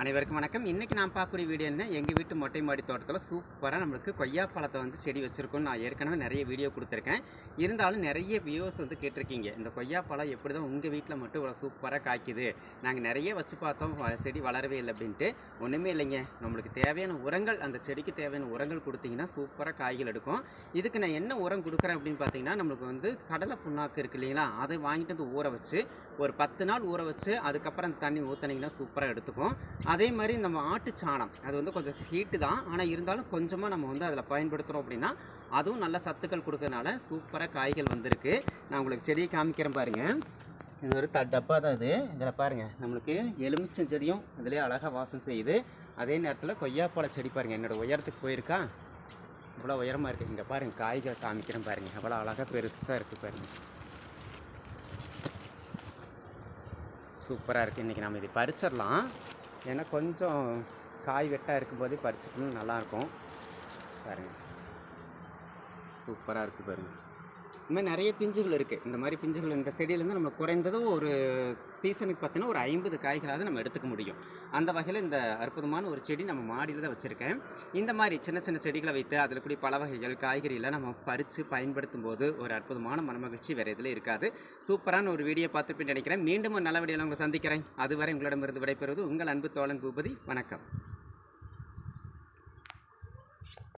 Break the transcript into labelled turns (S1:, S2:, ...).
S1: அனைவருக்கும் வணக்கம். இன்றைக்கி நான் பார்க்கக்கூடிய வீடியோ என்ன? எங்கள் வீட்டு மொட்டை மாடி தோட்டத்தில் சூப்பராக நம்மளுக்கு கொய்யா பழத்தை வந்து செடி வச்சுருக்கோம் நான் ஏற்கனவே நிறைய வீடியோ கொடுத்துருக்கேன். இருந்தாலும் நிறைய வியூவர்ஸ் வந்து கேட்டிருக்கீங்க. இந்த கொய்யா பழம் எப்படி தான் உங்கள் வீட்டில் மட்டும் இவ்வளோ சூப்பராக காய்க்குது? நாங்கள் நிறைய வச்சு பார்த்தோம். செடி வளரவே இல்லை அப்படின்ட்டு. ஒன்றுமே இல்லைங்க. நம்மளுக்கு தேவையான உரங்கள் அந்த செடிக்கு தேவையான உரங்கள் கொடுத்தீங்கன்னா சூப்பராக காய்கள் எடுக்கும். இதுக்கு நான் என்ன உரம் கொடுக்குறேன் அப்படின்னு பார்த்தீங்கன்னா நம்மளுக்கு வந்து கடலை புண்ணாக்கு இருக்கு இல்லைங்களா? அதை வாங்கிட்டு வந்து ஊற வச்சு ஒரு பத்து நாள் ஊற வச்சு அதுக்கப்புறம் தண்ணி ஊற்றுனீங்கன்னா சூப்பராக எடுத்துக்கும். அதே மாதிரி நம்ம ஆட்டு சாணம். அது வந்து கொஞ்சம் ஹீட்டு தான். ஆனால் இருந்தாலும் கொஞ்சமாக நம்ம வந்து அதில் பயன்படுத்துகிறோம் அப்படின்னா அதுவும் நல்ல சத்துக்கள் கொடுக்கறனால சூப்பராக காய்கள் வந்திருக்கு. நான் உங்களுக்கு செடியை காமிக்கிறேன் பாருங்கள் இது ஒரு த டப்பா தான் இது. இதில் பாருங்கள் நம்மளுக்கு எலுமிச்சம் செடியும் அதிலே அழகாக வாசம் செய்யுது. அதே நேரத்தில் கொய்யாப்பழ செடி பாருங்கள் என்னோடய உயரத்துக்கு போயிருக்கா? இவ்வளோ உயரமாக இருக்குது இங்கே பாருங்கள் காய்கள் காமிக்கிறேன் பாருங்கள் அவ்வளோ அழகாக பெருசாக இருக்குது பாருங்கள் சூப்பராக இருக்குது இன்றைக்கி நம்ம இதை பறிச்சிடலாம். ஏன்னா கொஞ்சம் காய் வெட்டாக இருக்கும்போதே பறிச்சுக்கணும் நல்லாயிருக்கும் பாருங்கள் சூப்பராக இருக்குது பாருங்கள் இந்த மாதிரி நிறைய பிஞ்சுகள் இருக்குது இந்த மாதிரி பிஞ்சுகள் இந்த செடியிலேருந்து நம்ம குறைந்ததும் ஒரு சீசனுக்கு பார்த்தீங்கன்னா ஒரு ஐம்பது காய்களாவது நம்ம எடுத்துக்க முடியும். அந்த வகையில் இந்த அற்புதமான ஒரு செடி நம்ம மாடியில் தான் வச்சுருக்கேன். இந்த மாதிரி சின்ன சின்ன செடிகளை வைத்து அதில் கூடிய பல வகைகள் காய்கறிகளை நம்ம பறித்து பயன்படுத்தும் போது ஒரு அற்புதமான மனமகிழ்ச்சி வேறு எதில் இருக்காது. சூப்பரான ஒரு வீடியோ பார்த்துருப்பேன் நினைக்கிறேன். மீண்டும் ஒரு நல்ல வீடியோவில் உங்களை சந்திக்கிறேன். அதுவரை உங்களிடமிருந்து விடைபெறுவது உங்கள் அன்பு தோழன் பூபதி. வணக்கம்.